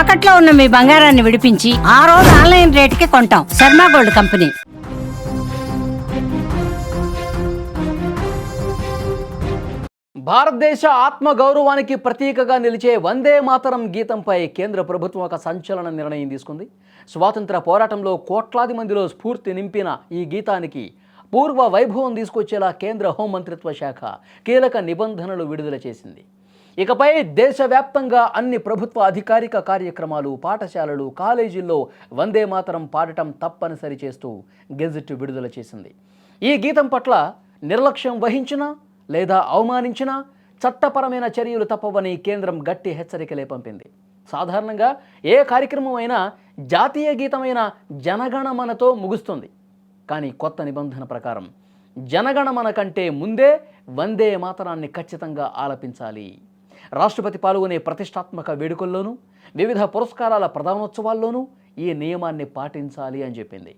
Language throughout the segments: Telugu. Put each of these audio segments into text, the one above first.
తాకట్లో ఉన్న మీ బంగారాన్ని విడిపించి ఆ రోజు ఆన్లైన్ రేటుకి కొంటాం. Sharma gold company. భారతదేశ ఆత్మ గౌరవానికి ప్రతీకగా నిలిచే వందే మాతరం గీతంపై కేంద్ర ప్రభుత్వం ఒక సంచలన నిర్ణయం తీసుకుంది. స్వాతంత్ర పోరాటంలో కోట్లాది మందిలో స్ఫూర్తి నింపిన ఈ గీతానికి పూర్వ వైభవం తీసుకొచ్చేలా కేంద్ర హోంమంత్రిత్వ శాఖ కీలక నిబంధనలు విడుదల చేసింది. ఇకపై దేశవ్యాప్తంగా అన్ని ప్రభుత్వ అధికారిక కార్యక్రమాలు పాఠశాలలు కాలేజీల్లో వందే మాతరం పాడటం తప్పనిసరి చేస్తూ గెజిట్ విడుదల చేసింది. ఈ గీతం పట్ల నిర్లక్ష్యం వహించినా లేదా అవమానించినా చట్టపరమైన చర్యలు తప్పవని కేంద్రం గట్టి హెచ్చరికలే పంపింది. సాధారణంగా ఏ కార్యక్రమం అయినా జాతీయ గీతమైన జనగణమనతో ముగుస్తుంది. కానీ కొత్త నిబంధన ప్రకారం జనగణమన కంటే ముందే వందే మాతరాన్ని ఖచ్చితంగా ఆలపించాలి. రాష్ట్రపతి పాల్గొనే ప్రతిష్టాత్మక వేడుకల్లోనూ వివిధ పురస్కారాల ప్రధానోత్సవాల్లోనూ ఈ నియమాన్ని పాటించాలి అని చెప్పింది.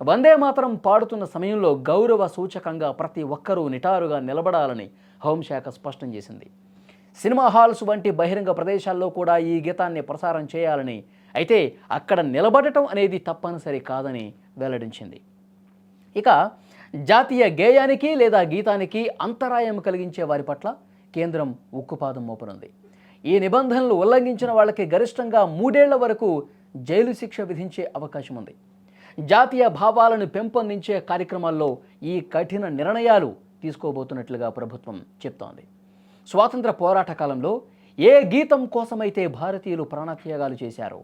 వందే మాతరం పాడుతున్న సమయంలో గౌరవ సూచకంగా ప్రతి ఒక్కరూ నిటారుగా నిలబడాలని హోంశాఖ స్పష్టం చేసింది. సినిమా హాల్స్ వంటి బహిరంగ ప్రదేశాల్లో కూడా ఈ గీతాన్ని ప్రసారం చేయాలని అయితే అక్కడ నిలబడటం అనేది తప్పనిసరి కాదని వెల్లడించింది. ఇక జాతీయ గేయానికి లేదా గీతానికి అంతరాయం కలిగించే వారి పట్ల కేంద్రం ఉక్కుపాదం మోపనుంది. ఈ నిబంధనలు ఉల్లంఘించిన వాళ్ళకి గరిష్టంగా మూడేళ్ళ వరకు జైలు శిక్ష విధించే అవకాశం ఉంది జాతీయ భావాలను పెంపొందించే కార్యక్రమాల్లో ఈ కఠిన నిర్ణయాలు తీసుకోబోతున్నట్లుగా ప్రభుత్వం చెప్తోంది. స్వాతంత్ర పోరాట కాలంలో ఏ గీతం కోసమైతే భారతీయులు ప్రాణత్యాగాలు చేశారో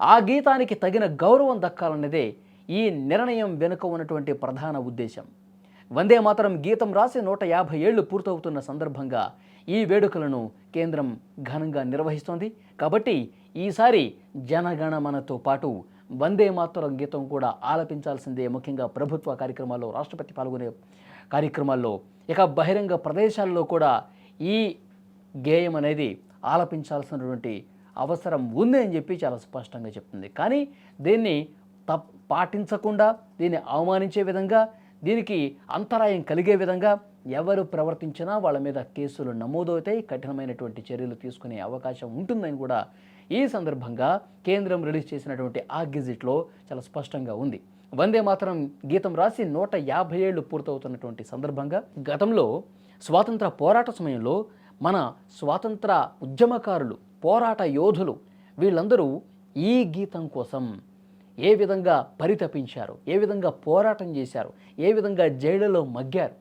ఆ గీతానికి తగిన గౌరవం దక్కాలన్నదే ఈ నిర్ణయం వెనుక ఉన్నటువంటి ప్రధాన ఉద్దేశం. వందే మాతరం గీతం రాసి నూట యాభై ఏళ్ళు పూర్తవుతున్న సందర్భంగా ఈ వేడుకలను కేంద్రం ఘనంగా నిర్వహిస్తోంది. కాబట్టి ఈసారి జనగణమనతో పాటు వందే మాతరం గీతం కూడా ఆలపించాల్సిందే ముఖ్యంగా ప్రభుత్వ కార్యక్రమాల్లో రాష్ట్రపతి పాల్గొనే కార్యక్రమాల్లో ఇక బహిరంగ ప్రదేశాల్లో కూడా ఈ గేయం అనేది ఆలపించాల్సినటువంటి అవసరం ఉంది అని చెప్పి చాలా స్పష్టంగా చెప్తుంది. కానీ దీన్ని తప్ పాటించకుండా దీన్ని అవమానించే విధంగా దీనికి అంతరాయం కలిగే విధంగా ఎవరు ప్రవర్తించినా వాళ్ళ మీద కేసులు నమోదవుతాయి కఠినమైనటువంటి చర్యలు తీసుకునే అవకాశం ఉంటుందని కూడా ఈ సందర్భంగా కేంద్రం రిలీజ్ చేసినటువంటి ఆ గెజిట్లో చాలా స్పష్టంగా ఉంది. వందే మాత్రం గీతం రాసి నూట యాభై ఏళ్ళు పూర్తవుతున్నటువంటి సందర్భంగా గతంలో స్వాతంత్ర పోరాట సమయంలో మన స్వాతంత్ర ఉద్యమకారులు పోరాట యోధులు వీళ్ళందరూ ఈ గీతం కోసం ఏ విధంగా పరితపించారు? ఏ విధంగా పోరాటం చేశారు? ఏ విధంగా జైళ్ళలో మగ్గారు?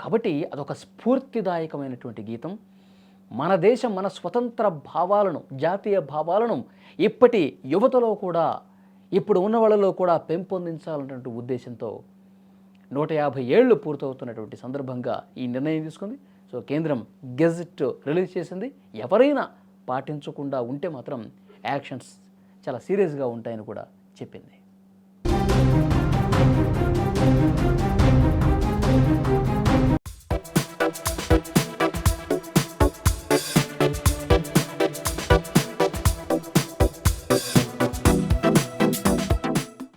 కాబట్టి అదొక స్ఫూర్తిదాయకమైనటువంటి గీతం. మన దేశం మన స్వతంత్ర భావాలను జాతీయ భావాలను ఇప్పటి యువతలో కూడా ఇప్పుడు ఉన్న వాళ్ళలో కూడా పెంపొందించాలన్నటువంటి ఉద్దేశంతో నూట యాభై ఏళ్ళు పూర్తవుతున్నటువంటి సందర్భంగా ఈ నిర్ణయం తీసుకుంది. సో కేంద్రం గెజెట్ రిలీజ్ చేసింది. ఎవరైనా పాటించకుండా ఉంటే మాత్రం యాక్షన్స్ చాలా సీరియస్గా ఉంటాయని కూడా చెప్పింది.